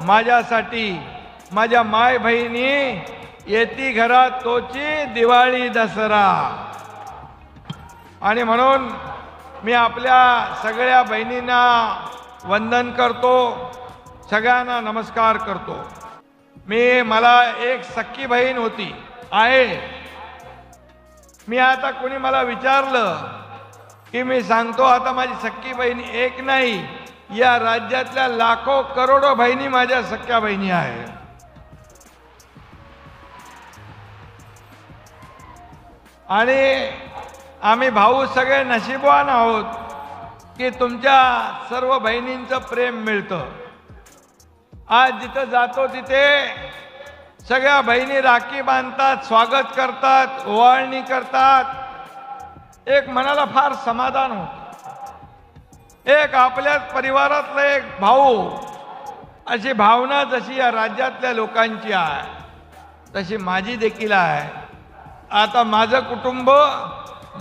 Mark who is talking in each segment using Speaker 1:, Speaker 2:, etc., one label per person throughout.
Speaker 1: माझ्यासाठी माझ्या माय बहिणी येती घरात तोची दिवाळी दसरा. आणि म्हणून मी आपल्या सगळ्या बहिणींना वंदन करतो सगळ्यांना नमस्कार करतो. मी मला एक सख्खी बहीण होती आहे. मी आता कोणी मला विचारलं की मी सांगतो आता माझी सख्खी बहीण एक नाही. या राज्यातल्या लाखो करोडो बहिणी माझ्या सख्या बहिणी आहे. आणि आम्ही भाऊ सगळे नशीबवान आहोत की तुमच्या सर्व बहिणींचं प्रेम मिळतं. आज जिथं जातो तिथे सगळ्या बहिणी राखी बांधतात स्वागत करतात ओवाळणी करतात. एक मनाला फार समाधान होत. एक आपल्याच परिवारातला एक भाऊ. अशी भावना जशी या राज्यातल्या लोकांची आहे तशी माझी देखील आहे. आता माझं कुटुंब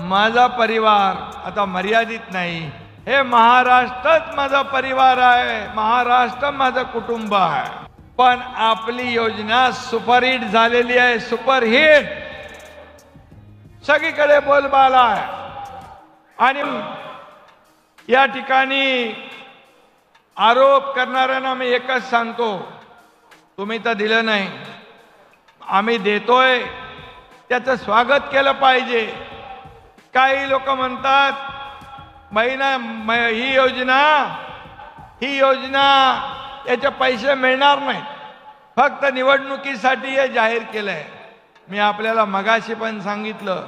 Speaker 1: माझा परिवार आता मर्यादित नाही. हे महाराष्ट्रच माझा परिवार आहे महाराष्ट्र माझं कुटुंब आहे. पण आपली योजना सुपरहिट झालेली आहे सुपरहिट. सगळीकडे बोलबाला आहे. आणि या ठिकाणी आरोप करणाऱ्यांना मी एकच सांगतो. तुम्ही तर दिलं नाही. आम्ही देतोय. त्याचं स्वागत केलं पाहिजे. काही लोक म्हणतात महिना ही योजना ही योजना याचे पैसे मिळणार नाहीत फक्त निवडणुकीसाठी हे जाहीर केलंय. मी आपल्याला मगाशी पण सांगितलं.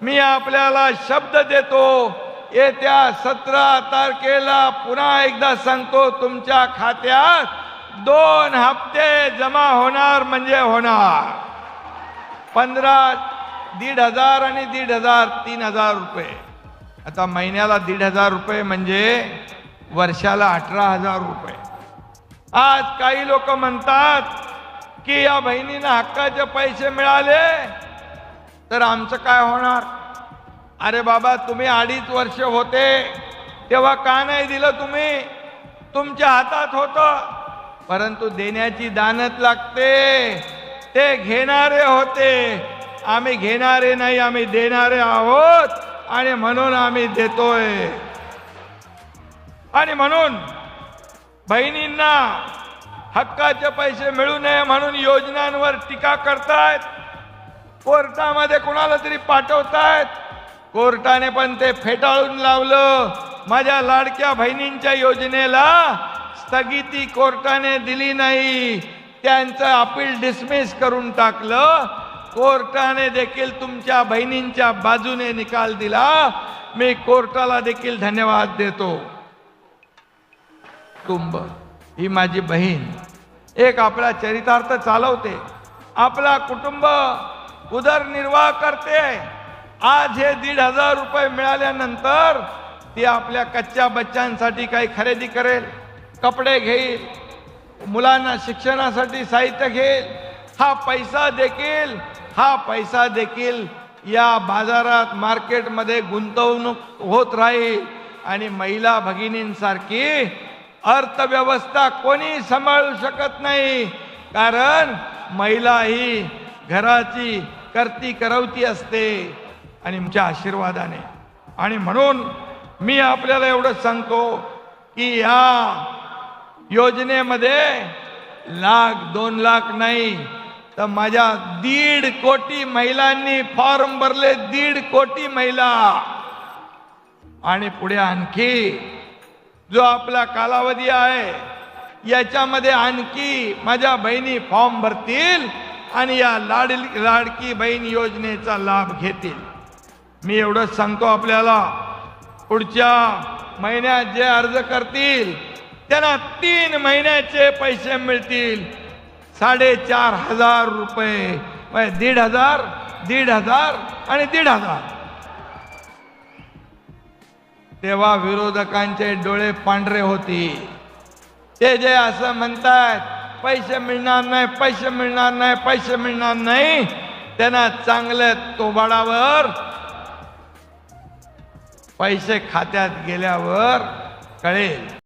Speaker 1: मी आपल्याला शब्द देतो. येत्या सतरा तारखेला पुन्हा एकदा सांगतो तुमच्या खात्यात दोन हप्ते जमा होणार म्हणजे होणार. पंधरा दीड हजार आणि दीड हजार तीन हजार रुपये. आता महिन्याला दीड हजार रुपये म्हणजे वर्षाला अठरा हजार रुपये. आज काही लोक म्हणतात की या बहिणींना हक्काचे पैसे मिळाले तर आमचं काय होणार? अरे बाबा तुम्ही अडीच वर्ष होते. तेव्हा का नाही दिलं तुम्ही? तुमच्या हातात होतं. परंतु देण्याची दानत लागते. ते घेणारे होते. आम्ही घेणारे नाही आम्ही देणारे आहोत. आणि म्हणून आम्ही देतोय. आणि म्हणून बहिणींना हक्काचे पैसे मिळू नये म्हणून योजनांवर टीका करतायत. कोर्टामध्ये कुणाला तरी पाठवतायत. कोर्टाने पण ते फेटाळून लावलं. माझ्या लाडक्या बहिणींच्या योजनेला स्थगिती कोर्टाने दिली नाही. त्यांचं अपील डिसमिस करून टाकलं. कोर्टाने देखील तुमच्या बहिणींच्या बाजूने निकाल दिला. मी कोर्टाला देखील धन्यवाद देतो. कुटुंब ही माझी बहीण. एक आपला चरितार्थ चालवते. आपला कुटुंब उदरनिर्वाह करते. आज हे दीड हजार रुपये मिळाल्यानंतर ती आपल्या कच्च्या बच्चांसाठी काही खरेदी करेल कपडे घेईल मुलांना शिक्षणासाठी साहित्य घेईल. हा पैसा देखील हा पैसा देखील या बाजारात मार्केटमध्ये गुंतवणूक होत राहील. आणि महिला भगिनींसारखी अर्थव्यवस्था कोणी सांभाळू शकत नाही. कारण महिला ही घराची करती करवती असते. आणि तुमच्या आशीर्वादाने. आणि म्हणून मी आपल्याला एवढंच सांगतो की या योजनेमध्ये लाख दोन लाख नाही तर माझ्या दीड कोटी महिलांनी फॉर्म भरले दीड कोटी महिला. आणि पुढे आणखी जो आपला कालावधी आहे याच्यामध्ये आणखी माझ्या बहिणी फॉर्म भरतील आणि या लाड लाडकी बहीण योजनेचा लाभ घेतील. मी एवढंच सांगतो आपल्याला. पुढच्या महिन्यात जे अर्ज करतील त्यांना तीन महिन्याचे पैसे मिळतील. साडेचार हजार रुपये. म्हणजे दीड हजार दीड हजार आणि दीड हजार. तेव्हा विरोधकांचे डोळे पांढरे होती ते जे असं म्हणतात पैसे मिळणार नाही पैसे मिळणार नाही पैसे मिळणार नाही त्यांना चांगल्या तोबाडावर पैसे खात्यात गेल्यावर कळेल.